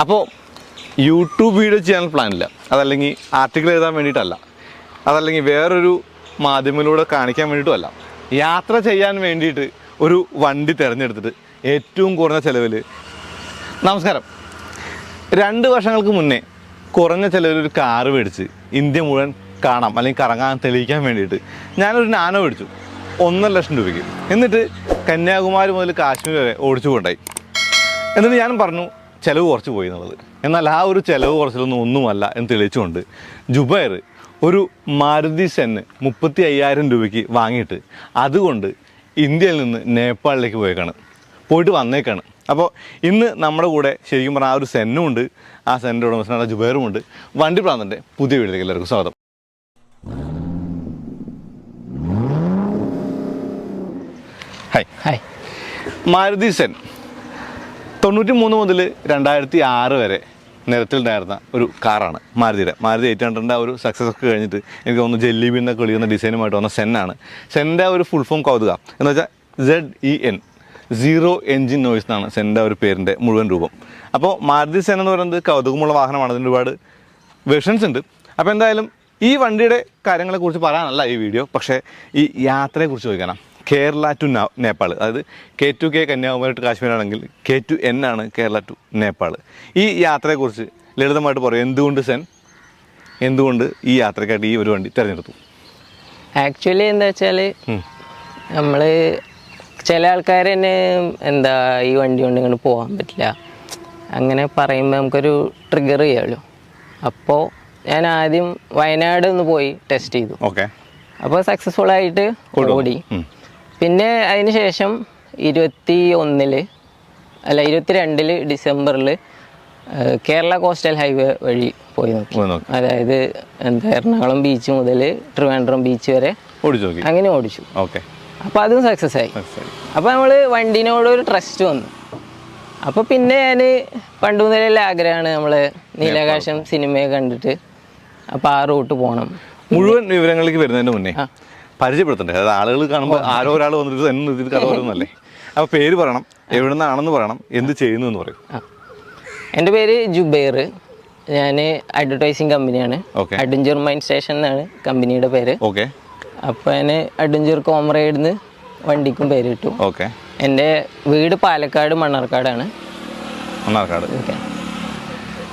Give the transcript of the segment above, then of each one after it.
അപ്പോൾ YouTube video ചെയ്യാൻ പ്ലാനില്ല അതല്ലെങ്കിൽ ആർട്ടിക്കിൾ എഴുതാൻ വേണ്ടിയിട്ടല്ല. അതല്ലെങ്കിൽ വേറൊരു മാധ്യമത്തിലൂടെ കാണിക്കാൻ വേണ്ടിയിട്ടുമല്ല. യാത്ര ചെയ്യാൻ വേണ്ടിയിട്ട് ഒരു വണ്ടി തിരഞ്ഞെടുത്തിട്ട് ഏറ്റവും കുറഞ്ഞ ചിലവിൽ നമസ്കാരം. രണ്ട് വർഷങ്ങൾക്ക് മുന്നേ കുറഞ്ഞ ചിലവിൽ ഒരു കാറ് മേടിച്ച് ഇന്ത്യ മുഴുവൻ കാണാം അല്ലെങ്കിൽ കറങ്ങാൻ തെളിയിക്കാൻ വേണ്ടിയിട്ട് ഞാനൊരു നാനോ മേടിച്ചു. ഒന്നര ലക്ഷം രൂപയ്ക്ക്. എന്നിട്ട് കന്യാകുമാരി മുതൽ കാശ്മീർ വരെ ഓടിച്ചു കൊണ്ടായി എന്നിട്ട് ഞാൻ പറഞ്ഞു ചിലവ് കുറച്ച് പോയി എന്നുള്ളത്. എന്നാൽ ആ ഒരു ചിലവ് കുറച്ചിലൊന്നും ഒന്നുമല്ല എന്ന് തെളിയിച്ചുകൊണ്ട് ജുബൈർ ഒരു മാരുതി സെന്ന് മുപ്പത്തി അയ്യായിരം രൂപയ്ക്ക് വാങ്ങിയിട്ട് അതുകൊണ്ട് ഇന്ത്യയിൽ നിന്ന് നേപ്പാളിലേക്ക് പോയേക്കാണ്. പോയിട്ട് വന്നേക്കാണ്. അപ്പോൾ ഇന്ന് നമ്മുടെ കൂടെ ശരിക്കും പറഞ്ഞാൽ ആ ഒരു സെന്നും ഉണ്ട്. ആ സെന്റെ ഉടമസ്ഥനായ ജുബൈറും ഉണ്ട്. വണ്ടി പ്രാന്തന്റെ പുതിയ വീട്ടിലേക്ക് എല്ലാവർക്കും സ്വാഗതം. ഹായ് ഹായ് മാരുതി സെൻ തൊണ്ണൂറ്റി മൂന്ന് മുതൽ രണ്ടായിരത്തി ആറ് വരെ നിരത്തിലുണ്ടായിരുന്ന ഒരു കാറാണ് മാരുതിയുടെ. മാരുതി എയ്റ്റ് ഹൺഡ്രഡിന്റെ ഒരു സക്സസ് ഒക്കെ കഴിഞ്ഞിട്ട് എനിക്ക് തോന്നുന്നു ജെല്ലി എന്നൊക്കെ വിളിക്കുന്ന ഡിസൈനുമായിട്ട് വന്ന സെന്നാണ് സെന്റെ ഒരു ഫുൾ ഫോം കൗതുക. എന്ന് വെച്ചാൽ Z E N zero engine noise എന്നാണ് സെന്റെ ഒരു പേരിന്റെ മുഴുവൻ രൂപം. അപ്പോൾ മാരുതി സെൻ എന്ന് പറയുന്നത് കൗതുകമുള്ള വാഹനമാണ്. അതിന് ഒരുപാട് വെർഷൻസ് ഉണ്ട്. അപ്പോൾ എന്തായാലും ഈ വണ്ടിയുടെ കാര്യങ്ങളെക്കുറിച്ച് പറയാനല്ല ഈ വീഡിയോ. പക്ഷേ ഈ യാത്രയെക്കുറിച്ച് ചോദിക്കാനാണ് കേരള ടു നേപ്പാൾ. അതായത് K to K Kanyakumari to Kashmir ആണെങ്കിൽ കെ ടു എൻ ആണ് കേരള ടു നേപ്പാൾ. ഈ യാത്രയെക്കുറിച്ച് ലളിതമായിട്ട് പറയും. എന്തുകൊണ്ട് സെൻ? എന്തുകൊണ്ട് ഈ യാത്രക്കായിട്ട് ഈ ഒരു വണ്ടി തിരഞ്ഞെടുത്തു? ആക്ച്വലി എന്താ വെച്ചാൽ നമ്മൾ ചില ആൾക്കാർ തന്നെ എന്താ ഈ വണ്ടി കൊണ്ട് ഇങ്ങോട്ട് പോകാൻ പറ്റില്ല. അങ്ങനെ പറയുമ്പോൾ നമുക്കൊരു ട്രിഗർ ചെയ്യാമല്ലോ അപ്പോൾ ഞാൻ ആദ്യം വയനാട് ഒന്ന് പോയി ടെസ്റ്റ് ചെയ്തു. ഓക്കെ അപ്പോൾ സക്സസ്ഫുൾ ആയിട്ട് ഓടി. പിന്നെ അതിന് ശേഷം ഇരുപത്തി ഒന്നിൽ അല്ല ഇരുപത്തി രണ്ടിൽ ഡിസംബറിൽ കേരള കോസ്റ്റൽ ഹൈവേ വഴി പോയി നോക്കി. അതായത് എന്താ എറണാകുളം ബീച്ച് മുതൽ ട്രിവാൻഡ്രം ബീച്ച് വരെ ഓടിച്ചു അങ്ങനെ ഓടിച്ചു. ഓക്കെ. അപ്പോൾ അതും സക്സസ് ആയി. അപ്പോൾ നമ്മൾ വണ്ടിനോട് ഒരു ട്രസ്റ്റ് വന്നു. അപ്പോൾ പിന്നെ ഞാൻ പണ്ട് മുതലുള്ള ആഗ്രഹമാണ് നമ്മൾ നീലാകാശം സിനിമയെ കണ്ടിട്ട്. അപ്പോൾ ആ റൂട്ട് പോകണം മുഴുവൻ വിവരങ്ങളിലേക്ക് വരുന്നതിന് മുന്നേ പരിചയപ്പെടുത്തണ്ടേ? അതായത് ആളുകൾ കാണുമ്പോൾ ആരോ ഒരാൾ വന്നിട്ട് എന്ന രീതിയിൽ കഥ പറയുന്നല്ലേ അപ്പോൾ പേര് പറയണം. എവിടെ നിന്നാണെന്ന് പറയണം. എന്ത് ചെയ്യുന്നു എന്ന് പറയും. എന്റെ പേര് ജുബൈർ. ഞാൻ അഡ്വർടൈസിങ് കമ്പനിയാണ് ഓക്കെ. അഡ്വഞ്ചർ മൈൻഡ് സ്റ്റേഷൻ എന്നാണ് കമ്പനിയുടെ പേര്. ഓക്കെ. അപ്പോൾ ഞാൻ അഡ്വഞ്ചർ കോമറേഡിന്ന് വണ്ടിക്കും പേര് കിട്ടു. ഓക്കെ. എന്റെ വീട് പാലക്കാട് മണ്ണാർക്കാടാണ്. മണ്ണാർക്കാട്. ഓക്കെ.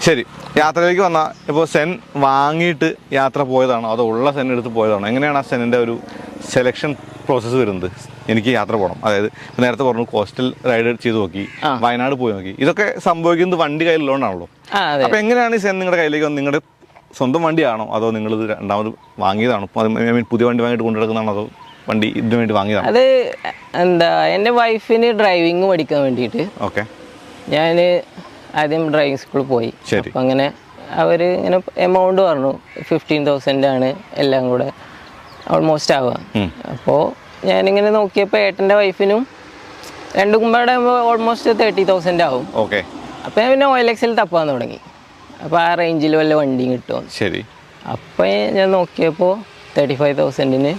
ശരി. യാത്രയിലേക്ക് വന്ന. ഇപ്പോൾ സെൻ വാങ്ങിയിട്ട് യാത്ര പോയതാണോ? അതോ ഉള്ള സെൻ എടുത്ത് പോയതാണോ? എങ്ങനെയാണ് ആ സെന്റെ ഒരു സെലക്ഷൻ പ്രോസസ്സ് വരുന്നത്. എനിക്ക് യാത്ര പോകണം അതായത് നേരത്തെ പറഞ്ഞു കോസ്റ്റൽ റൈഡ് ചെയ്ത് നോക്കി വയനാട് പോയി നോക്കി. ഇതൊക്കെ സംഭവിക്കുന്നത് വണ്ടി കയ്യിലുള്ളതുകൊണ്ടാണല്ലോ. അപ്പൊ എങ്ങനെയാണ് ഈ സെൻ നിങ്ങളുടെ കയ്യിലേക്ക് വന്ന് നിങ്ങളുടെ സ്വന്തം വണ്ടിയാണോ അതോ നിങ്ങൾ രണ്ടാമത് വാങ്ങിയതാണോ? I mean പുതിയ വണ്ടി വാങ്ങിയിട്ട് കൊണ്ടുനടക്കുന്നതാണോ അതോ വണ്ടി ഇതിനു വേണ്ടി വാങ്ങിയതാണ്? അത് എന്താ എന്റെ വൈഫിന് ഡ്രൈവിംഗ് പഠിക്കാൻ വേണ്ടിയിട്ട്. ഓക്കെ. ഞാൻ ആദ്യം ഡ്രൈവിംഗ് സ്കൂളിൽ പോയി. അപ്പോൾ അപ്പം അങ്ങനെ അവർ ഇങ്ങനെ എമൗണ്ട് പറഞ്ഞു. ഫിഫ്റ്റീൻ തൗസൻഡ് ആണ് എല്ലാം കൂടെ. ഓൾമോസ്റ്റ് ആവുക. അപ്പോൾ ഞാനിങ്ങനെ നോക്കിയപ്പോൾ ഏട്ടന്റെ വൈഫിനും രണ്ടും കൂടെ ഓൾമോസ്റ്റ് തേർട്ടി തൗസൻഡ് ആവും. ഓക്കെ അപ്പോൾ ഞാൻ പിന്നെ ഓയിൽ എക്സിൽ തപ്പാൻ തുടങ്ങി. അപ്പോൾ ആ റേഞ്ചിൽ വല്ല വണ്ടിയും കിട്ടും ശരി. അപ്പോൾ ഞാൻ നോക്കിയപ്പോൾ തേർട്ടി ഫൈവ് തൗസൻഡിന്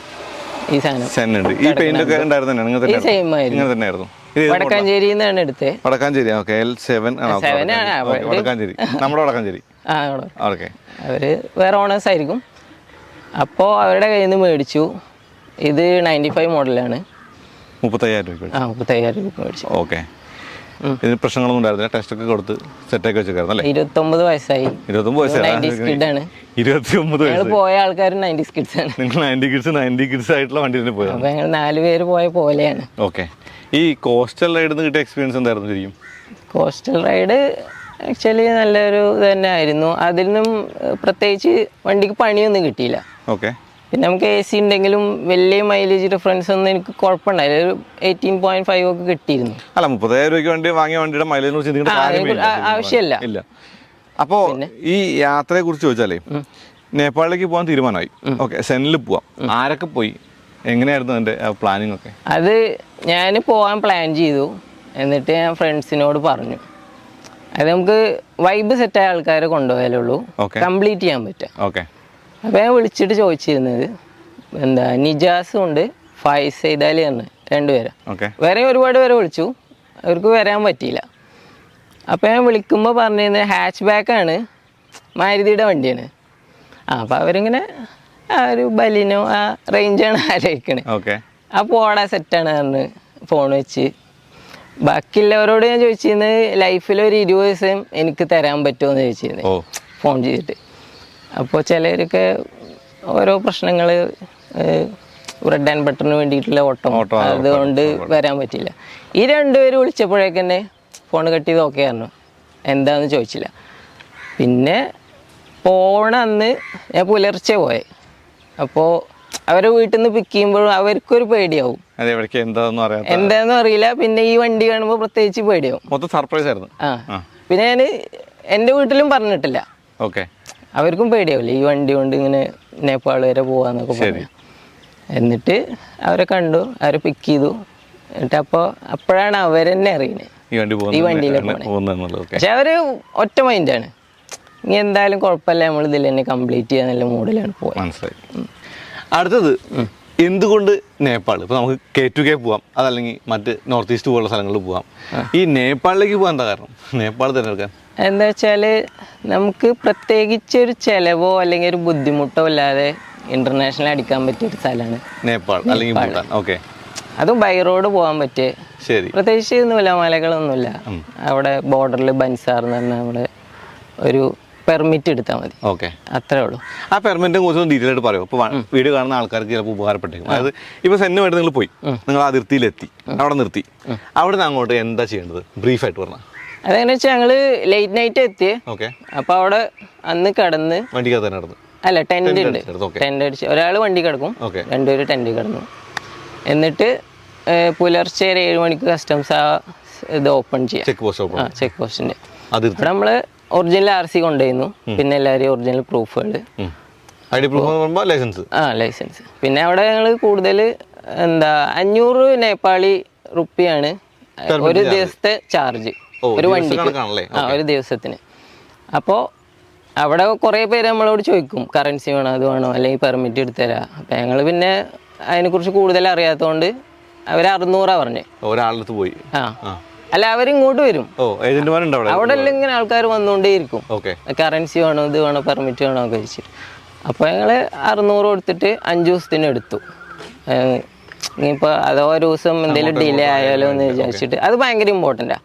ഈ സാധനം ഈ പെയിന്റ് ഒക്കെ ഉണ്ടായിരുന്നു നിങ്ങൾ ഈ തന്നെ സെയിം ആയിരുന്നു. വടക്കാഞ്ചേരി നിന്നാണ് എടുത്തത്. Vadakkanchery. Okay L seven Seven ആണ്, വടക്കാഞ്ചേരി. നമ്മുടെ വടക്കാഞ്ചേരി. ആ ഓക്കെ അവർ വേറെ ഓണേഴ്സ് ആയിരിക്കും. അപ്പോൾ അവരുടെ കയ്യിൽ നിന്ന് മേടിച്ചു. ഇത് നയന്റി ഫൈവ് മോഡലാണ്. മുപ്പത്തയ്യായിരം രൂപ ആ മുപ്പത്തയ്യായിരം രൂപ മേടിച്ചു. ഓക്കെ. ഇതിന് പ്രശ്നങ്ങളൊന്നും ഉണ്ടായിരുന്നില്ല. ടെസ്റ്റ് ഒക്കെ കൊടുത്ത് സെറ്റാക്കി വെച്ചേക്കായിരുന്നു അല്ലേ? ഇരുപത്തൊമ്പത് വയസ്സായി. ഇരുപത്തൊമ്പത് വയസ്സാണ് സ്കിഡാണ്. ഇരുപത്തി ഒമ്പത് ഞങ്ങൾ വയസ്സ്. പോയ ആൾക്കാർ നയന്റി സ്കിഡ്സ് ആണ്. നിങ്ങൾ നയന്റി കിഡ്സ് നയന്റി കിഡ്സ് ആയിട്ടുള്ള വണ്ടി തന്നെ പോയത്. അപ്പോൾ ഞങ്ങൾ നാല് പേര് പോയ പോലെയാണ്. ഓക്കെ. ഈ കോസ്റ്റൽ റൈഡിൽ നിന്ന് കിട്ടിയ എക്സ്പീരിയൻസ് എന്തായിരുന്നു ശരിക്കും? കോസ്റ്റൽ റൈഡ് ആക്ച്വലി നല്ലൊരു ഇത് തന്നെ ആയിരുന്നു അതിൽ നിന്നും പ്രത്യേകിച്ച് വണ്ടിക്ക് പണിയൊന്നും കിട്ടിയില്ല. ഓക്കെ പിന്നെ നമുക്ക് എ സി ഉണ്ടെങ്കിലും വലിയ മൈലേജ് ഡിഫറൻസ് ഒന്നും എനിക്ക് കുഴപ്പമുണ്ടായില്ല. ഒരു എയ്റ്റീൻ പോയിന്റ് ഫൈവ് ഒക്കെ കിട്ടിയിരുന്നു. അല്ല മുപ്പതായിരം രൂപയ്ക്ക് വണ്ടി വാങ്ങിയ വണ്ടിയുടെ മൈലേജ് ആവശ്യമില്ല. ഇല്ല. അപ്പോ ഈ യാത്രയെ കുറിച്ച് ചോദിച്ചാലേ നേപ്പാളിലേക്ക് പോകാൻ തീരുമാനമായി. ഓക്കെ സെനിൽ പോവാം. ആരൊക്കെ പോയി? എങ്ങനെയായിരുന്നു അതിന്റെ പ്ലാനിങ് ഒക്കെ? അത് ഞാൻ പോകാൻ പ്ലാൻ ചെയ്തു. എന്നിട്ട് ഞാൻ ഫ്രണ്ട്സിനോട് പറഞ്ഞു. അത് നമുക്ക് വൈബ് സെറ്റ് ആയ ആൾക്കാരെ കൊണ്ടുപോയാലേ ഉള്ളൂ. കംപ്ലീറ്റ് ചെയ്യാൻ പറ്റുക. ഓക്കെ അപ്പോൾ ഞാൻ വിളിച്ചിട്ട് ചോദിച്ചിരുന്നത് എന്താ നിജാസും ഉണ്ട് ഫൈസ് ചെയ്താലി ആണ് രണ്ടുപേരും. വേറെ ഒരുപാട് പേരെ വിളിച്ചു. അവർക്ക് വരാൻ പറ്റിയില്ല. അപ്പോൾ ഞാൻ വിളിക്കുമ്പോൾ പറഞ്ഞിരുന്നത് ഹാച്ച് ബാക്കാണ് മാരുതിയുടെ വണ്ടിയാണ്. ആ അപ്പോൾ അവരിങ്ങനെ ആ ഒരു ബലിനോ ആ റേഞ്ചാണ് ആലോചിക്കണേ. ആ അപ്പോൾ ഓടാ സെറ്റാണ് പറഞ്ഞ് ഫോൺ വെച്ച് ബാക്കിയുള്ളവരോട് ഞാൻ ചോദിച്ചിരുന്നത് ലൈഫിൽ ഒരു ഇരുപത് ദിവസം എനിക്ക് തരാൻ പറ്റുമോ എന്ന് ചോദിച്ചിരുന്നു ഫോൺ ചെയ്തിട്ട്. അപ്പോൾ ചിലരൊക്കെ ഓരോ പ്രശ്നങ്ങൾ റെഡ് ആൻഡ് ബട്ടറിന് വേണ്ടിയിട്ടുള്ള ഓട്ടം. ഓട്ടം, അതുകൊണ്ട് വരാൻ പറ്റില്ല. ഈ രണ്ടുപേരും വിളിച്ചപ്പോഴേക്ക് തന്നെ ഫോൺ കട്ട് ചെയ്ത് ഓക്കെ ആയിരുന്നു എന്താന്ന് ചോദിച്ചില്ല. പിന്നെ പോണ അന്ന് ഞാൻ പുലർച്ചെ പോയെ. അപ്പോൾ അവരെ വീട്ടിൽ നിന്ന് പിക്ക് ചെയ്യുമ്പോഴും അവർക്കൊരു പേടിയാവും. എന്താന്ന് അറിയില്ല. പിന്നെ ഈ വണ്ടി കാണുമ്പോൾ പ്രത്യേകിച്ച് പേടിയാവും. മൊത്തം സർപ്രൈസ് ആയിരുന്നു. പിന്നെ ഞാൻ എന്റെ വീട്ടിലും പറഞ്ഞിട്ടില്ല. ഓക്കെ അവർക്കും പേടിയാവില്ല. ഈ വണ്ടി കൊണ്ട് ഇങ്ങനെ നേപ്പാൾ വരെ പോവാന്നൊക്കെ പറഞ്ഞു. എന്നിട്ട് അവരെ കണ്ടു അവരെ പിക്ക് ചെയ്തു. എന്നിട്ട് അപ്പോൾ അപ്പോഴാണ് അവരെന്നെ അറിയുന്നത് ഈ വണ്ടി ഈ വണ്ടിയിലെ പോകുന്നത് പോകുന്നത് പക്ഷെ അവർ ഒറ്റ മൈൻഡാണ് ഇനി എന്തായാലും കുഴപ്പമില്ല. നമ്മൾ ഇതിൽ തന്നെ കംപ്ലീറ്റ് ചെയ്യാന്നുള്ള മൂഡിലാണ് പോയത് മനസ്സിലായി. അടുത്തത് എന്തുകൊണ്ട് നേപ്പാൾ? ഇപ്പൊ നമുക്ക് കെ ടു കെ പോവാം. അതല്ലെങ്കിൽ മറ്റ് നോർത്ത് ഈസ്റ്റ് പോലുള്ള സ്ഥലങ്ങളിൽ പോവാം. ഈ നേപ്പാളിലേക്ക് പോകാൻ എന്താ കാരണം? നേപ്പാൾ തിരഞ്ഞെടുക്കാൻ. എന്താ വെച്ചാൽ നമുക്ക് പ്രത്യേകിച്ച് ഒരു ചിലവോ അല്ലെങ്കിൽ ഒരു ബുദ്ധിമുട്ടോ ഇല്ലാതെ ഇന്റർനാഷണൽ അടിക്കാൻ പറ്റിയ ഒരു സ്ഥലമാണ് നേപ്പാൾ അല്ലെങ്കിൽ ഭൂട്ടാൻ. ഓക്കെ അതും ബൈ റോഡ് പോകാൻ പറ്റിയ. ശരി. പ്രത്യേകിച്ച് ഒന്നുമില്ല മലകളൊന്നുമില്ല. അവിടെ ബോർഡറിൽ ബൻസാർ എന്ന് പറഞ്ഞ നമ്മുടെ ഒരു പെർമിറ്റ് എടുത്താൽ മതി. ഓക്കെ. അത്രേ ഉള്ളൂ. ആ പെർമിറ്റിനെ കുറിച്ച് ഡീറ്റെയിൽ ആയിട്ട് പറയും. ഇപ്പൊ വീഡിയോ കാണുന്ന ആൾക്കാർക്ക് ചിലപ്പോൾ ഉപകാരപ്പെട്ടേക്കും അതായത് ഇപ്പോൾ സെന്നുമായിട്ട് നിങ്ങൾ പോയി. നിങ്ങൾ അതിർത്തിയിലെത്തി. അവിടെ നിർത്തി. അവിടെ നിന്ന് അങ്ങോട്ട് എന്താ ചെയ്യേണ്ടത്? ബ്രീഫായിട്ട് പറഞ്ഞാൽ അതെങ്ങനെ വെച്ചാൽ ഞങ്ങൾ ലേറ്റ് നൈറ്റ് എത്തിയേ ഓക്കെ. അപ്പോൾ അവിടെ അന്ന് കടന്ന് വണ്ടിക്കകത്ത് തന്നെ നടന്നു. അല്ല ടെന്റ് ഉണ്ട്. ടെന്റ് അടിച്ച്. ഒരാൾ വണ്ടി കിടക്കും. രണ്ടുപേര് ടെന്റ് കിടന്നു. എന്നിട്ട് പുലർച്ചെ ഒരു ഏഴ് മണിക്ക് കസ്റ്റംസ് ആ ഇത് ഓപ്പൺ ചെയ്യാം. ചെക്ക് പോസ്റ്റ് ഓപ്പൺ ചെക്ക് പോസ്റ്റിന്റെ ഇവിടെ നമ്മൾ ഒറിജിനൽ ആർ സി കൊണ്ടുപോയിരുന്നു പിന്നെ എല്ലാവരും ഒറിജിനൽ പ്രൂഫുകൾ ഐ ഡി പ്രൂഫ് എന്ന് പറയുമ്പോൾ ലൈസൻസ് ആ ലൈസൻസ് പിന്നെ അവിടെ ഞങ്ങൾ കൂടുതൽ എന്താ അഞ്ഞൂറ് നേപ്പാളി റുപ്പിയാണ്. ഒരു ദിവസത്തെ ചാർജ് ഒരു വണ്ടി ആ ഒരു ദിവസത്തിന്. അപ്പോൾ അവിടെ കുറേ പേര് നമ്മളോട് ചോദിക്കും കറൻസി വേണോ അത് വേണോ അല്ലെങ്കിൽ പെർമിറ്റ് എടുത്തരാ അപ്പം ഞങ്ങൾ പിന്നെ അതിനെക്കുറിച്ച് കൂടുതൽ അറിയാത്തതുകൊണ്ട് അവർ അറുന്നൂറാണ് പറഞ്ഞത് ഒരാളടുത്ത് പോയി. ആ. ആ അവർ ഇങ്ങോട്ട് വരും. ഓ ഏജന്റുമാരുണ്ട് അവിടെ. എല്ലാം ഇങ്ങനെ ആൾക്കാർ വന്നുകൊണ്ടേയിരിക്കും. കറൻസി വേണോ ഇത് വേണോ പെർമിറ്റ് വേണോ ഒക്കെ വെച്ചിട്ട്. അപ്പോൾ ഞങ്ങൾ അറുന്നൂറ് കൊടുത്തിട്ട് അഞ്ച് ദിവസത്തിന് എടുത്തു. ഇനിയിപ്പോൾ അതോ ഒരു ദിവസം എന്തെങ്കിലും ഡിലേ ആയാലോ എന്ന് വിചാരിച്ചിട്ട്. അത് ഭയങ്കര ഇമ്പോർട്ടന്റാ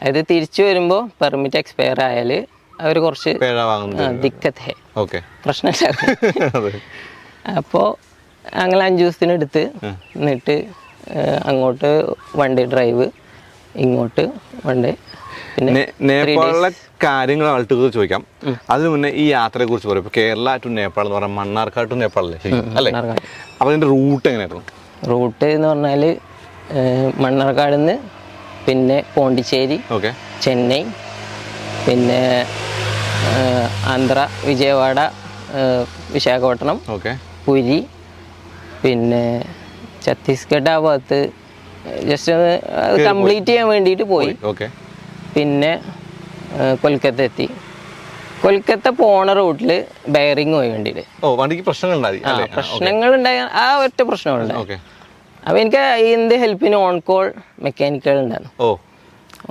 അതായത് തിരിച്ചു വരുമ്പോൾ പെർമിറ്റ് എക്സ്പയർ ആയാൽ അവർ കുറച്ച് ദിക്കത്തെ പ്രശ്നമില്ല. അപ്പോൾ ഞങ്ങൾ അഞ്ച് ദിവസത്തിന് എടുത്ത് എന്നിട്ട് അങ്ങോട്ട് വണ്ടി ഡ്രൈവ് ഇങ്ങോട്ട് വണ്ടി. പിന്നെ നേ- നേപ്പാളിലെ കാര്യങ്ങൾ ആൾക്കാർക്ക് ചോദിക്കാം. അതിനു മുന്നേ ഈ യാത്രയെ കുറിച്ച് പറയും കേരള ടു നേപ്പാൾ എന്ന് പറഞ്ഞാൽ മണ്ണാർക്കാട് ടു നേപ്പാൾ അല്ലേ? അപ്പോൾ അതിന്റെ റൂട്ട് എങ്ങനെയായിരുന്നു? റൂട്ട് എന്ന് പറഞ്ഞാൽ മണ്ണാർക്കാട് നിന്ന് പിന്നെ പോണ്ടിച്ചേരി ഓക്കെ. ചെന്നൈ പിന്നെ ആന്ധ്ര വിജയവാഡ വിശാഖപട്ടണം ഓക്കെ. പുരി പിന്നെ ഛത്തീസ്ഗഡ് ആ ഭാഗത്ത് ജസ്റ്റ് ഒന്ന് അത് കംപ്ലീറ്റ് ചെയ്യാൻ വേണ്ടിയിട്ട് പോയി. ഓക്കെ പിന്നെ കൊൽക്കത്ത എത്തി. കൊൽക്കത്ത പോണ റൂട്ടിൽ ബെയറിംഗ് പോയി വണ്ടിയുടെ പ്രശ്നങ്ങൾ ഉണ്ടായി ആ അല്ലേ? പ്രശ്നങ്ങൾ ഉണ്ടായ ആ ഒറ്റ പ്രശ്നമുണ്ടായി അപ്പൊ എനിക്ക് എന്ത് ഹെൽപ്പിന് ഓൺ കോൾ മെക്കാനിക്കുകൾ ഉണ്ടായിരുന്നു ഓ.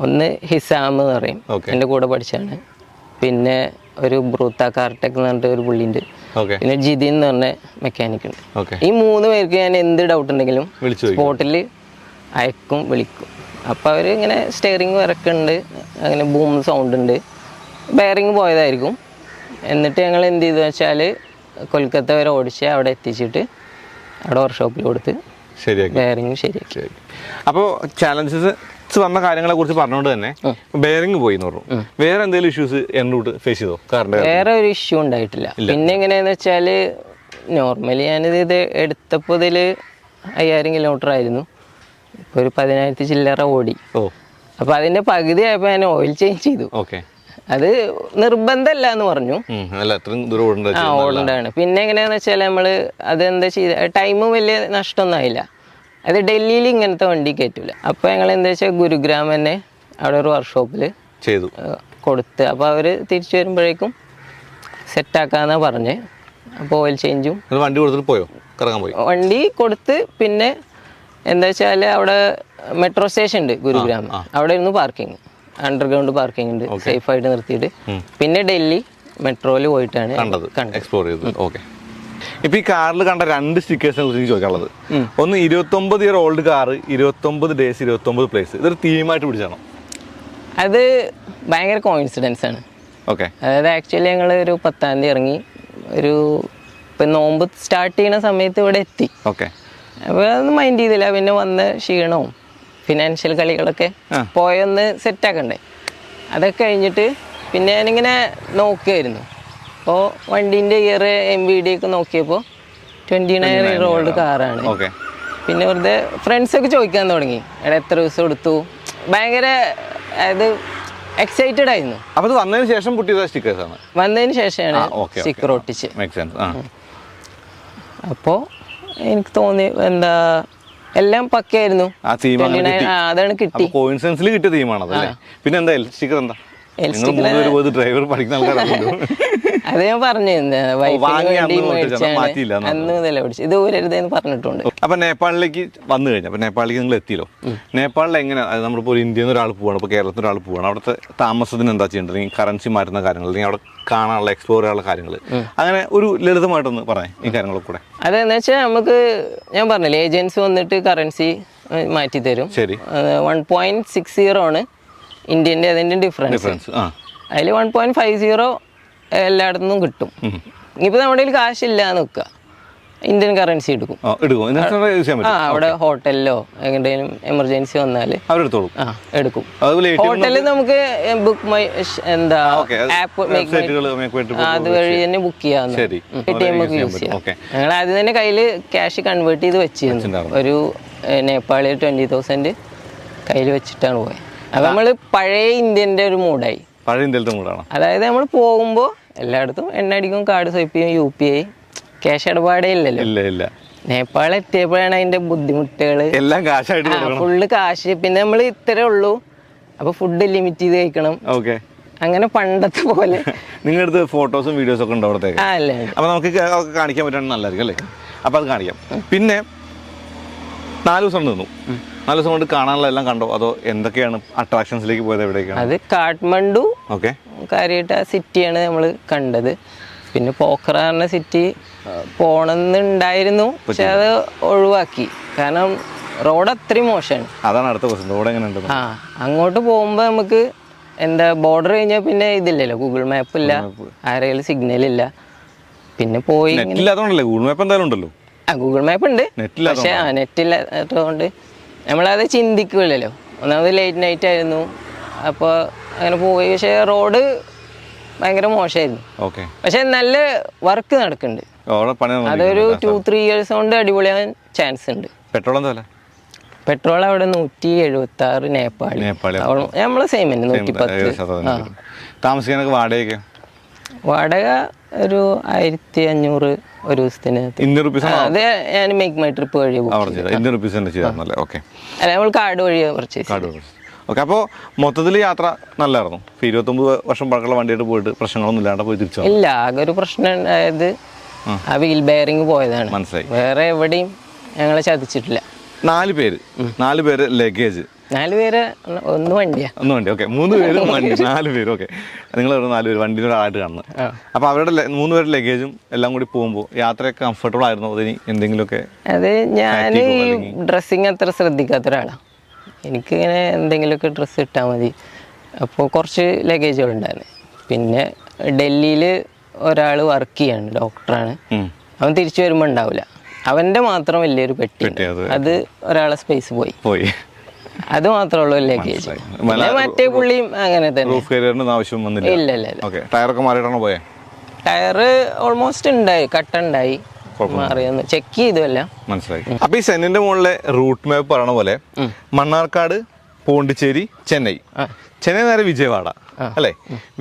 ഒന്ന് ഹിസാം എന്ന് പറയും. എന്റെ കൂടെ പഠിച്ചാണ് പിന്നെ ഒരു ബ്രൂത്ത കാർടെക് എന്ന് പറഞ്ഞിട്ട് ഒരു പുള്ളിയുണ്ട്. പിന്നെ ജിതിൻ എന്ന് പറഞ്ഞ മെക്കാനിക് ഉണ്ട്. ഈ മൂന്ന് പേർക്ക് ഞാൻ എന്ത് ഡൗട്ട് ഉണ്ടെങ്കിലും സ്പോട്ടിൽ അയക്കും വിളിക്കും. അപ്പോൾ അവർ ഇങ്ങനെ സ്റ്റെയറിങ് വിറക്കുന്നുണ്ട് അങ്ങനെ ബൂം സൗണ്ട് ഉണ്ട്. ബെയറിങ് പോയതായിരിക്കും. എന്നിട്ട് ഞങ്ങൾ എന്ത് ചെയ്തു വെച്ചാൽ കൊൽക്കത്ത വരെ ഓടിച്ച് അവിടെ എത്തിച്ചിട്ട് അവിടെ വർക്ക്ഷോപ്പിൽ കൊടുത്ത് ശരിയാക്കി. ബെയറിങ് ശരിയാക്കി. ശരി അപ്പോൾ ചാലഞ്ചസ് വന്ന കാര്യങ്ങളെ കുറിച്ച് പറഞ്ഞുകൊണ്ട് തന്നെ ബെയറിംഗ് പോയി എന്ന് പറഞ്ഞു. വേറെ എന്തെങ്കിലും ഇഷ്യൂസ് എൻ റൂട്ട് ഫേസ് ചെയ്തോ? കാരണം വേറെ ഒരു ഇഷ്യൂ ഉണ്ടായിട്ടില്ല. പിന്നെ എങ്ങനെയാന്ന് വെച്ചാൽ നോർമലി ഞാനിത് ഇത് എടുത്തപ്പോൾ ഇതിൽ അയ്യായിരം കിലോമീറ്റർ ആയിരുന്നു. ഒരു പതിനായിരത്തി ചില്ലറ ഓടി. ഓ. അപ്പൊ അതിന്റെ പകുതി ആയപ്പോ ഞാൻ ഓയിൽ ചേഞ്ച് ചെയ്തു. ഓക്കെ. അത് നിർബന്ധമല്ല എന്ന് പറഞ്ഞു ആ ഓടേണ്ടതാണ്. പിന്നെ എങ്ങനെയാന്ന് വെച്ചാൽ നമ്മൾ അതെന്താ ചെയ്ത ടൈമും വലിയ നഷ്ടമൊന്നും ആയില്ല. അത് ഡൽഹിയിൽ ഇങ്ങനത്തെ വണ്ടി കയറ്റൂല. അപ്പൊ ഞങ്ങൾ എന്താ വെച്ചാൽ ഗുരുഗ്രാം തന്നെ അവിടെ ഒരു വർക്ക്ഷോപ്പിൽ ചെയ്തു. കൊടുത്ത്. അപ്പൊ അവർ തിരിച്ചു വരുമ്പോഴേക്കും സെറ്റാക്കാന്നാ പറഞ്ഞ്. അപ്പോൾ ഓയിൽ ചേഞ്ചും വണ്ടി കൊടുത്തിട്ട് പോയോ? കറങ്ങാൻ പോയി? വണ്ടി കൊടുത്ത് പിന്നെ എന്താ വെച്ചാൽ അവിടെ മെട്രോ സ്റ്റേഷൻ ഉണ്ട് ഗുരുഗ്രാമം. അവിടെ ഇരുന്ന് പാർക്കിംഗ് അണ്ടർഗ്രൗണ്ട് പാർക്കിംഗ് ഉണ്ട്. സേഫ് ആയിട്ട് നിർത്തിയിട്ട്. പിന്നെ ഡൽഹി മെട്രോയിൽ പോയിട്ടാണ് കണ്ടത്. എക്സ്പ്ലോർ ചെയ്തത്. ഓക്കെ ഇപ്പൊ ഈ കാറിൽ കണ്ട രണ്ട് സ്റ്റിക്കേഴ്സിനെ കുറിച്ച് എനിക്ക് ചോദിക്കാനുള്ളത്. ഒന്ന് ഇരുപത്തൊമ്പത് ഇയർ ഓൾഡ് കാർ ഇരുപത്തൊമ്പത് ഡേയ്സ് ഇരുപത്തൊമ്പത് പ്ലേസ് ഇതൊരു തീമായിട്ട് പിടിച്ചാണോ? അത് ഭയങ്കര കോയിൻസിഡൻസ് ആണ്. ഓക്കെ അതായത് ആക്ച്വലി ഞങ്ങൾ ഒരു പത്താം തീയതി ഇറങ്ങി. ഒരു ഇപ്പം നോമ്പ് സ്റ്റാർട്ട് ചെയ്യുന്ന സമയത്ത് ഇവിടെ എത്തി. ഓക്കെ അപ്പോൾ അതൊന്നും മൈൻഡ് ചെയ്തില്ല. പിന്നെ വന്ന് ക്ഷീണവും ഫിനാൻഷ്യൽ കളികളൊക്കെ. പോയൊന്ന് സെറ്റാക്കണ്ടേ അതൊക്കെ കഴിഞ്ഞിട്ട് പിന്നെ ഞാനിങ്ങനെ നോക്കുമായിരുന്നു അപ്പോൾ വണ്ടീന്റെ ഇയർ എം വി ഡി ഒക്കെ നോക്കിയപ്പോൾ ട്വന്റി നയൻ ഇയർ ഓൾഡ് കാറാണ് ഓക്കെ പിന്നെ വെറുതെ ഫ്രണ്ട്സൊക്കെ ചോദിക്കാൻ തുടങ്ങി. എടാ എത്ര ദിവസം എടുത്തു? ഭയങ്കര അതായത് എക്സൈറ്റഡ് ആയിരുന്നു. അപ്പോൾ വന്നതിന് ശേഷം പൊട്ടിയത് വന്നതിന് ശേഷമാണ് സ്റ്റിക്കർ ഒട്ടിച്ച്. അപ്പോൾ എനിക്ക് തോന്നി എന്താ എല്ലാം പക്കയായിരുന്നു. ആ തീം അതാണ് കിട്ടി. അപ്പൊ കോയിൻസെൻസിൽ കിട്ടിയ തീമാണത് പിന്നെ എന്താ എൽ സ്റ്റിക്കർ എന്താ? നിങ്ങൾ മൂന്നുപേര് പോയത് ഡ്രൈവർ പഠിക്കുന്ന ആൾക്കാരാണല്ലോ. അത് ഞാൻ പറഞ്ഞു. മാറ്റിയില്ല അന്ന് മുതലേ പിടിച്ചു. ഇത് ഊരരുതെന്ന് പറഞ്ഞിട്ടുണ്ട്. അപ്പൊ നേപ്പാളിലേക്ക് വന്നു കഴിഞ്ഞു. അപ്പൊ നേപ്പാളിലേക്ക് നിങ്ങൾ എത്തിയല്ലോ. നേപ്പാളിൽ എങ്ങനെയാ നമ്മളിപ്പോ നമ്മളിപ്പോൾ ഒരു ഇന്ത്യയിൽ നിന്ന് ഒരാൾ പോവാണ് ഇപ്പോൾ കേരളത്തിൽ ഒരാൾ പോവാണ് അവിടുത്തെ താമസത്തിന് എന്താ ചെയ്യേണ്ടത്? അല്ലെങ്കിൽ കറൻസി മാറ്റുന്ന കാര്യങ്ങൾ അല്ലെങ്കിൽ അവിടെ കാണാനുള്ള എക്സ്പ്ലോർ ചെയ്യാനുള്ള കാര്യങ്ങൾ. അങ്ങനെ ഒരു ലളിതമായിട്ടൊന്ന് പറയാം ഈ കാര്യങ്ങളൊക്കെ കൂടെ. അതെന്ന് വെച്ചാൽ നമുക്ക് ഞാൻ പറഞ്ഞില്ലേ ഏജൻസി വന്നിട്ട് കറൻസി മാറ്റി തരും. ശരി. വൺ പോയിന്റ് സിക്സ് സീറോ ആണ്. ഇന്ത്യന്റെ അതിന്റെ ഡിഫറൻസ് അതിൽ വൺ പോയിന്റ് ഫൈവ് സീറോ എല്ലായിടത്തുനിന്നും കിട്ടും. ഇനിയിപ്പോൾ നമ്മുടെ കയ്യിൽ കാശില്ല എന്ന് വെക്കുക. ഇന്ത്യൻ കറൻസി എടുക്കും. ആ, അവിടെ ഹോട്ടലിലോ എങ്ങനെയും എമർജൻസി വന്നാൽ അവരെടുത്തോളും. ആ എടുക്കും. ഹോട്ടലിൽ നമുക്ക് ബുക്ക് മൈ എന്താ ആപ്പ് അതുവഴി തന്നെ ബുക്ക് ചെയ്യാവുന്ന ശരി. എ ടി എം ഒക്കെ യൂസ് ചെയ്യാം. ഞങ്ങൾ ആദ്യം തന്നെ കയ്യിൽ ക്യാഷ് കൺവേർട്ട് ചെയ്ത് വെച്ചിരുന്നു. ഒരു നേപ്പാളിൽ നേപ്പാളി ട്വന്റി തൗസൻഡ് കയ്യിൽ വെച്ചിട്ടാണ് പോയത് അത് നമ്മൾ പഴയ ഇന്ത്യന്റെ ഒരു മൂഡായി പഴയ ഇന്ത്യയിലത്തെ മൂടാണ് അതായത് നമ്മൾ പോകുമ്പോൾ എല്ലായിടത്തും എണ്ണ അടിക്കും കാർഡ് സ്വൈപ്പ് ചെയ്യും യു പി ഐ. ക്യാഷ് ഇടപാടേ ഇല്ലല്ലോ. ഇല്ല ഇല്ല. നേപ്പാൾ എത്തിയപ്പോഴാണ് അതിന്റെ ബുദ്ധിമുട്ടുകൾ എല്ലാം കാശായിട്ട് ഫുള്ള് കാശ് പിന്നെ നമ്മൾ ഇത്രേ ഉള്ളൂ. അപ്പൊ ഫുഡ് ലിമിറ്റ് ചെയ്ത് കഴിക്കണം ഓക്കെ. അങ്ങനെ പണ്ടത്തെ പോലെ. നിങ്ങളുടെ അടുത്ത് ഫോട്ടോസും വീഡിയോസും ഒക്കെ ഉണ്ട് അവിടത്തേക്ക്. അപ്പൊ നമുക്ക് കാണിക്കാൻ പറ്റുകയാണെങ്കിൽ നല്ലതായിരിക്കും അല്ലേ? അപ്പൊ അത് കാണിക്കാം. പിന്നെ നാല് ദിവസം നിന്നു. നാല് ദിവസം കൊണ്ട് കാണാനുള്ള എല്ലാം കണ്ടോ. അതോ എന്തൊക്കെയാണ് അട്രാക്ഷൻസിലേക്ക് പോയത് എവിടേക്കാണ്? അത് കാഠ്മണ്ഡു. ഓക്കെ. കാര്യമായിട്ട് ആ സിറ്റിയാണ് നമ്മൾ കണ്ടത്. പിന്നെ പോക്കറ പറഞ്ഞ സിറ്റി പോണെന്നുണ്ടായിരുന്നു. പക്ഷെ അത് ഒഴിവാക്കി. കാരണം റോഡ് അത്രയും മോശമാണ്. അതാണ് അടുത്ത ദിവസം റോഡ് എങ്ങനെ ആ അങ്ങോട്ട് പോകുമ്പോൾ നമുക്ക് എന്താ ബോർഡർ കഴിഞ്ഞാൽ പിന്നെ ഇതില്ലല്ലോ. ഗൂഗിൾ മാപ്പ് ഇല്ല. ആരെങ്കിലും സിഗ്നൽ ഇല്ല. പിന്നെ പോയി ഗൂഗിൾ മാപ്പ് എന്തായാലും ഉണ്ടല്ലോ. ഗൂഗിൾ മാപ്പ് ഉണ്ട്. പക്ഷെ ആ നെറ്റ് ഇല്ലാത്തതുകൊണ്ട് നമ്മളത് ചിന്തിക്കില്ലല്ലോ ഒന്നാമത് ലേറ്റ് നൈറ്റ് ആയിരുന്നു. അപ്പോൾ അങ്ങനെ പോയി. പക്ഷേ റോഡ് ഭയങ്കര മോശമായിരുന്നു ഓക്കെ പക്ഷെ നല്ല വർക്ക് നടക്കുന്നുണ്ട്. അതൊരു ടു ത്രീ ഇയേഴ്സ് കൊണ്ട് അടിപൊളിയാകാൻ ചാൻസ് ഉണ്ട്. പെട്രോൾ എന്താ പെട്രോൾ അവിടെ നൂറ്റി എഴുപത്തി ആറ് നേപ്പാളി. നേപ്പാളി നമ്മളെ സെയിം തന്നെ നൂറ്റി പത്ത്. താമസിക്കാനൊക്കെ വാടക വാടക ഒരു ആയിരത്തി അഞ്ഞൂറ് ഒരു ദിവസത്തിന് അത് ഞാൻ മേക്ക് മൈ ട്രിപ്പ് വഴി ഇന്ത്യൻ റുപ്പീസ് തന്നെ ചെയ്തായിരുന്നല്ലേ ഓക്കെ അല്ല നമ്മൾ കാർഡ് വഴി പർച്ചേസ് കാർഡ് ഓക്കെ അപ്പോൾ മൊത്തത്തിൽ യാത്ര നല്ലായിരുന്നു. ഇരുപത്തൊമ്പത് വർഷം പഴക്കമുള്ള വണ്ടിയായിട്ട് പോയിട്ട് പ്രശ്നങ്ങളൊന്നും ഇല്ലാണ്ട് പോയി തിരിച്ചു ഇല്ല ആകെ ഒരു പ്രശ്നം അതായത് ആ. വീൽ ബെയറിങ് പോയതാണ്. മനസ്സിലായി. വേറെ എവിടെയും ഞങ്ങളെ ചതിച്ചിട്ടില്ല. നാല് പേര്. നാല് പേര് ലഗേജ് നാല് പേര് ഒന്ന് വണ്ടിയാ. ഒന്ന് വണ്ടി ഓക്കെ മൂന്ന് പേര് വണ്ടി നാല് പേര് ഓക്കെ നിങ്ങൾ ഒരു നാല് പേര് വണ്ടിയിൽ ഒരാളായിട്ട് കാണുന്നത്. അപ്പോൾ അവരുടെ മൂന്ന് പേരുടെ ലഗേജും എല്ലാം കൂടി പോകുമ്പോൾ യാത്രയൊക്കെ കംഫർട്ടബിൾ ആയിരുന്നു? അതിന് എന്തെങ്കിലുമൊക്കെ അത് ഞാൻ ഈ ഡ്രസ്സിങ് അത്ര ശ്രദ്ധിക്കാത്ത ഒരാളാണ് എനിക്കിങ്ങനെ എന്തെങ്കിലുമൊക്കെ ഡ്രസ്സ് ഇട്ടാൽ മതി. അപ്പോൾ കുറച്ച് ലഗേജുകൾ ഉണ്ടായിരുന്നു. പിന്നെ ഡൽഹിയിൽ ഒരാൾ വർക്ക് ചെയ്യാണ് ഡോക്ടറാണ് അവൻ തിരിച്ചു വരുമ്പോൾ ഉണ്ടാവില്ല. അവന്റെ മാത്രം വലിയൊരു പെട്ടി അത്. ഒരാളെ സ്പേസ് പോയി. പോയി. അത് മാത്രമേ ഉള്ളൂ ലഗേജ്. മറ്റേ പുള്ളിയും അങ്ങനെ തന്നെ. റൂഫ് കരിയറിന്റെ ആവശ്യം വന്നില്ല. ഇല്ല ഇല്ല ഓക്കെ ടയറൊക്കെ മാറിയിട്ടാണോ പോയത് ടയറ് ഓൾമോസ്റ്റ് ഉണ്ടായി കട്ടുണ്ടായി. മാറിയൊന്ന്. ചെക്ക് ചെയ്തു അല്ല. മനസ്സിലായി. അപ്പൊ ഈ സെന്നിന്റെ മുകളിലെ റൂട്ട് മാപ്പ് പറയണ പോലെ മണ്ണാർക്കാട് പോണ്ടിച്ചേരി ചെന്നൈ. ചെന്നൈ നേരെ വിജയവാഡ അല്ലേ?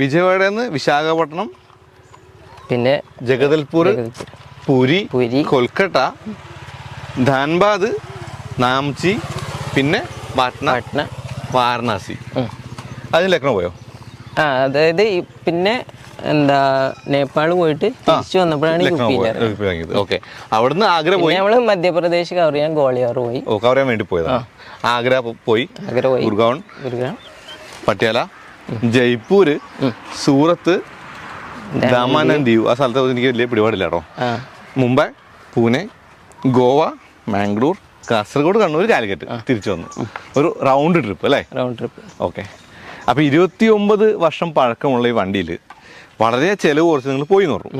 വിജയവാഡയിൽ നിന്ന് വിശാഖപട്ടണം പിന്നെ ജഗദൽപൂർ പുരി പുരി. കൊൽക്കട്ട ധാൻബാദ് നാംചി പിന്നെ പാട്ന? പാട്ന. വാരണാസി. അതിന് ലക്നൗ പോയോ? ആ അതായത് പിന്നെ എന്താ നേപ്പാൾ പോയിട്ട് തിരിച്ചു വന്നപ്പോഴാണ് യു ഓക്കെ. അവിടുന്ന് ആഗ്ര പോയി? നമ്മൾ മധ്യപ്രദേശ് കവർ ചെയ്യാൻ ഗോളിയാർ പോയി. ഓ കവർ ചെയ്യാൻ വേണ്ടി പോയതാ. ആഗ്ര പോയി. ആഗ്ര പോയി. ഗുർഗാവൺ. പട്യാല. ജയ്പൂര്. സൂറത്ത്. ദാമാനൻ ദ്വീപ് ദീവ് ആ സ്ഥലത്ത് എനിക്ക് വലിയ പിടിപാടില്ല കേട്ടോ മുംബൈ പൂനെ ഗോവ മാംഗ്ലൂർ കാസർഗോഡ് കണ്ണൂർ കാലിക്കറ്റ് തിരിച്ചു വന്നു. ഒരു റൗണ്ട് ട്രിപ്പ് അല്ലേ? റൗണ്ട് ട്രിപ്പ് ഓക്കെ അപ്പോൾ ഇരുപത്തി ഒമ്പത് വർഷം പഴക്കമുള്ള ഈ വണ്ടിയിൽ വളരെ ചിലവ് കുറച്ച് നിങ്ങൾ പോയി നോറും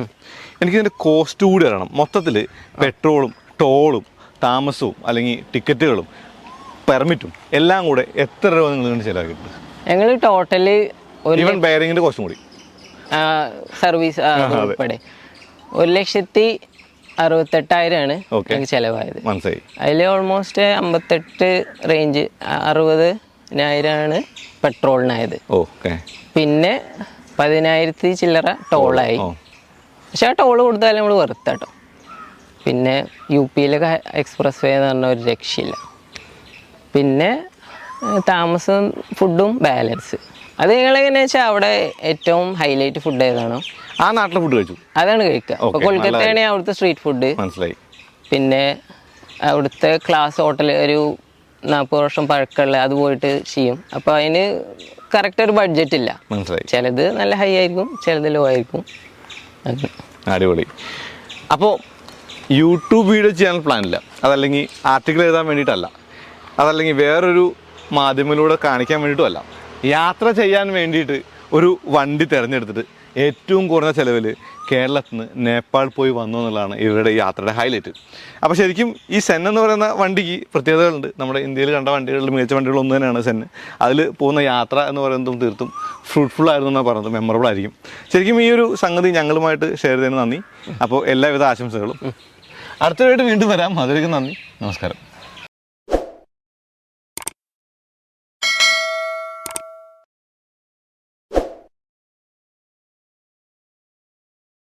എനിക്കിതിന്റെ കോസ്റ്റ് കൂടി അറിയണം. മൊത്തത്തിൽ പെട്രോളും ടോളും താമസവും അല്ലെങ്കിൽ ടിക്കറ്റുകളും പെർമിറ്റും എല്ലാം കൂടെ എത്ര രൂപ നിങ്ങൾ ചിലവാക്കിയിട്ടുണ്ട്? ഞങ്ങൾ ടോട്ടൽ ഈവൻ ബെയറിങ്ങിന്റെ കോസ്റ്റും കൂടി. സർവീസ് ഉൾപ്പെടെ. ഒരു ലക്ഷത്തി അറുപത്തെട്ടായിരമാണ് എനിക്ക് ചിലവായത്. അതിൽ ഓൾമോസ്റ്റ് അമ്പത്തെട്ട് റേഞ്ച് അറുപതിനായിരമാണ് പെട്രോളിനായത് ഓക്കെ പിന്നെ പതിനായിരത്തി ചില്ലറ ടോളായി. ഓ പക്ഷെ ആ ടോൾ കൊടുത്താലും നമ്മൾ വെറുത്താട്ടോ. പിന്നെ യു പിയിലൊക്കെ എക്സ്പ്രസ് വേ എന്ന് പറഞ്ഞ ഒരു രക്ഷയില്ല. പിന്നെ താമസവും താമസം ഫുഡും ബാലൻസ് അത് ഞങ്ങളെങ്ങനെയാ വെച്ചാൽ അവിടെ ഏറ്റവും ഹൈലൈറ്റ് ഫുഡ് ഏതാണോ? ആ നാട്ടിലെ ഫുഡ് കഴിച്ചു. അതാണ് കഴിക്കുക. അപ്പോൾ Okay, അവിടുത്തെ സ്ട്രീറ്റ് ഫുഡ് മനസ്സിലായി. പിന്നെ അവിടുത്തെ ക്ലാസ് ഹോട്ടൽ ഒരു നാൽപ്പത് വർഷം പഴക്കമുള്ള അത് പോയിട്ട് ചെയ്യും. അപ്പോൾ അതിന് കറക്റ്റ് ഒരു ബഡ്ജറ്റ് ഇല്ല. മനസ്സിലായി. ചിലത് നല്ല ഹൈ ആയിരിക്കും ചിലത് ലോ ആയിരിക്കും. അടിപൊളി. അപ്പോൾ യൂട്യൂബ് വീഡിയോ ചെയ്യാൻ പ്ലാൻ ഇല്ല. അതല്ലെങ്കിൽ ആർട്ടിക്കിൾ എഴുതാൻ വേണ്ടിയിട്ടല്ല. അതല്ലെങ്കിൽ വേറൊരു മാധ്യമത്തിലൂടെ കാണിക്കാൻ വേണ്ടിയിട്ടുമല്ല യാത്ര ചെയ്യാൻ വേണ്ടിയിട്ട് ഒരു വണ്ടി തിരഞ്ഞെടുത്തിട്ട് ഏറ്റവും കുറഞ്ഞ ചിലവിൽ കേരളത്തിൽ നിന്ന് നേപ്പാൾ പോയി വന്നു എന്നുള്ളതാണ് ഇവരുടെ യാത്രയുടെ ഹൈലൈറ്റ് അപ്പോൾ ശരിക്കും ഈ സെൻ എന്ന് പറയുന്ന വണ്ടിക്ക് പ്രത്യേകതകളുണ്ട്. നമ്മുടെ ഇന്ത്യയിൽ കണ്ട വണ്ടികളിൽ മികച്ച വണ്ടികൾ ഒന്ന് തന്നെയാണ് സെൻ. അതിൽ പോകുന്ന യാത്ര എന്ന് പറയുന്നതും തീർത്തും ഫ്രൂട്ട്ഫുൾ ആയിരുന്നു എന്നാണ് പറയുന്നത്. മെമ്മറബിൾ ആയിരിക്കും. ശരിക്കും ഈ ഒരു സംഗതി ഞങ്ങളുമായിട്ട് ഷെയർ ചെയ്യുന്നത് നന്ദി. അപ്പോൾ എല്ലാവിധ ആശംസകളും. അടുത്തതായിട്ട് വീണ്ടും വരാം. അതിലേക്ക് നന്ദി. നമസ്കാരം.